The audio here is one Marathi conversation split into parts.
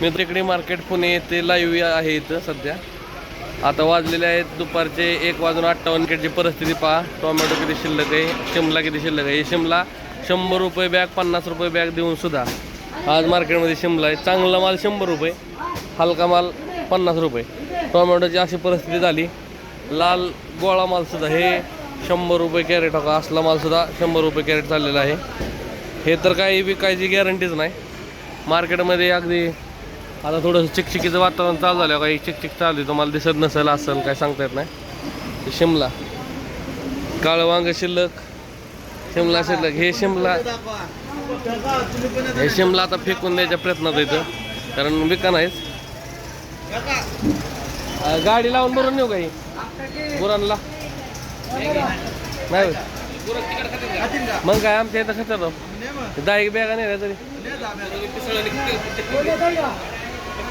मी तिकडे मार्केट पुणे ते लाईव्ह आहे इथं सध्या. आता वाजलेले आहेत दुपारचे एक वाजून अठ्ठावन्न किटची परिस्थिती पहा. टोमॅटो किती शिल्लक आहे? शिमला किती शिल्लक आहे? हे शिमला शंभर रुपये बॅग पन्नास रुपये बॅग देऊन सुद्धा. आज मार्केटमध्ये शिमला आहे. चांगला माल शंभर रुपये हलका माल पन्नास रुपये. टोमॅटोची अशी परिस्थिती झाली. लाल गोळा मालसुद्धा हे शंभर रुपये कॅरेट हो असला मालसुद्धा शंभर रुपये कॅरेट चाललेला आहे. हे तर काही विकायची गॅरंटीच नाही. मार्केटमध्ये अगदी आता थोडंसं चिकचिकीचं वातावरण चालू झालं काही चिकचिक चालू आहे. तुम्हाला दिसत नसेल असेल काय सांगता येत नाही. हे शिमला. काळं वांग शिल्लक. शिमला शिल्लक. हे शिमला. हे शिमला आता फेकून द्यायच्या प्रयत्नात येतं कारण विका नाहीच गाडी लावून भरून नेऊ काही गुरांना? नाही मग काय आमच्या इथं खतर दहा एक बॅगा नाही तरी.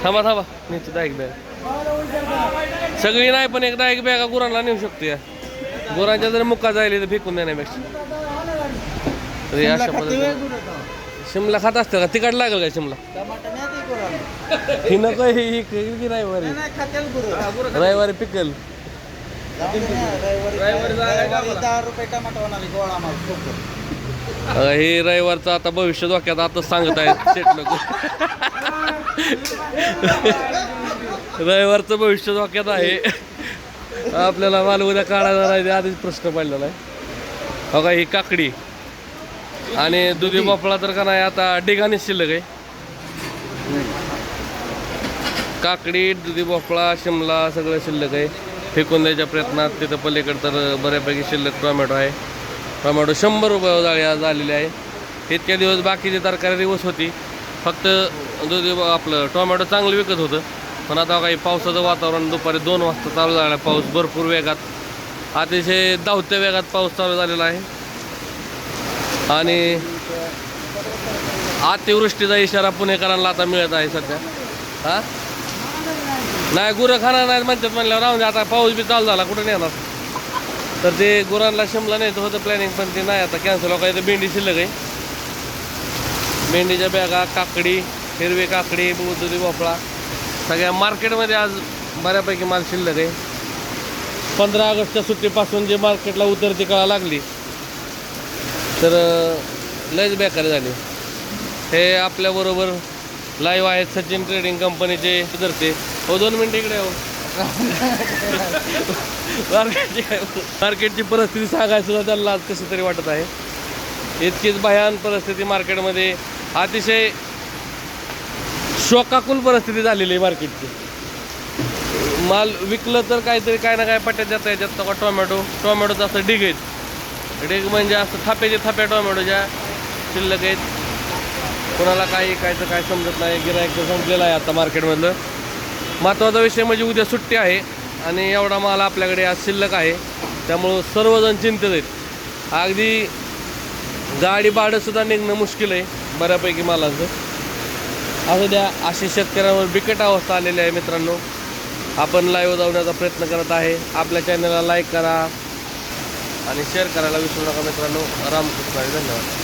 थांबा थांबा. नेतो दहा एक बॅग सगळी नाही पण एकदा एक बॅगा गुरांना नेऊ शकतो या. गुरांच्या जर मुक्का जायला तर फेकून देण्यापेक्षा. तर अशा पद्धतीने शिमला खात असतं का? तिकट लागेल का शिमला? ही नको ही ही ही रविवारी. रविवारी पिकल. हे रविवारचं आता भविष्य धोक्यात आता सांगत आहेत शेट लोक रविवारचं भविष्य धोक्यात आहे. आपल्याला माल उद्या काढायला नाही ते आधीच प्रश्न पडलेला आहे. बघा ही काकडी. आणि दुधी भोपळा तर का नाही आता डिगाने शिल्लक आहे. काकडी दुधी भोपळा शिमला सगळं शिल्लक आहे. फेकून द्यायच्या प्रयत्नात तिथं पलीकडे तर बऱ्यापैकी शिल्लक टोमॅटो आहे. टोमॅटो शंभर रुपये जाळी झालेले आहे. इतक्या दिवस बाकीची तरकारी दिवस होती. फक्त दुधी आपलं टोमॅटो चांगलं विकत होतं. पण आता काही पावसाचं वातावरण दुपारी दोन वाजता चालू झाला पाऊस भरपूर वेगात. अतिशय धावत्या वेगात पाऊस चालू झालेला आहे. आणि अतिवृष्टीचा इशारा पुणेकरांना आता मिळत आहे सध्या. हां? नाही गुरं खाणार नाहीत म्हणतात म्हणल्यावर राहून दे आता पाऊस बी चालू झाला कुठं नेणार? तर ते गुरांना शिमला नाही होतं प्लॅनिंग पण ते नाही आता. कॅन्सल हो तर भेंडी शिल्लक आहे. भेंडीच्या बॅगा काकडी हिरवी काकडी दुधी भोपळा. सगळ्या मार्केटमध्ये आज बऱ्यापैकी माल शिल्लक आहे. पंधरा ऑगस्टच्या सुट्टीपासून जे मार्केटला उतरती कळा लागली तर लयच बेकारी झाली. हे आपल्याबरोबर लाईव्ह आहेत सचिन ट्रेडिंग कंपनीचे धरते हो दोन मिनटं इकडे हो. मार्केटची मार्केटची परिस्थिती सांगायसुद्धा त्यांना आज कशी तरी वाटत आहे. इतकीच भयान परिस्थिती मार्केटमध्ये अतिशय शोकाकुल परिस्थिती झालेली आहे मार्केटची. माल विकलं तर काहीतरी काय ना काय पट्ट्यात जातं याच्यात का टोमॅटो. टोमॅटोचं असं डिग आहेत. डिग म्हणजे असं थाप्याचे थाप्या टोमॅटोच्या शिल्लक आहेत. कोणाला काही कायचं काय समजत नाही गिरायक तर संपलेलं आहे आता मार्केटमधलं. महत्त्वाचा विषय म्हणजे उद्या सुट्टी आहे आणि एवढा माल आपल्याकडे आज शिल्लक आहे. त्यामुळं सर्वजण चिंतित आहेत. अगदी गाडी भाडंसुद्धा निघणं मुश्किल आहे. बऱ्यापैकी मालाचं असं. द्या अशी शेतकऱ्यांवर बिकट अवस्था आलेली आहे मित्रांनो. आपण लाईव्ह जाऊण्याचा प्रयत्न करत आहे. आपल्या चॅनलला लाईक करा आणि शेअर करायला विसरू नका मित्रांनो. रामकृष्ण धन्यवाद.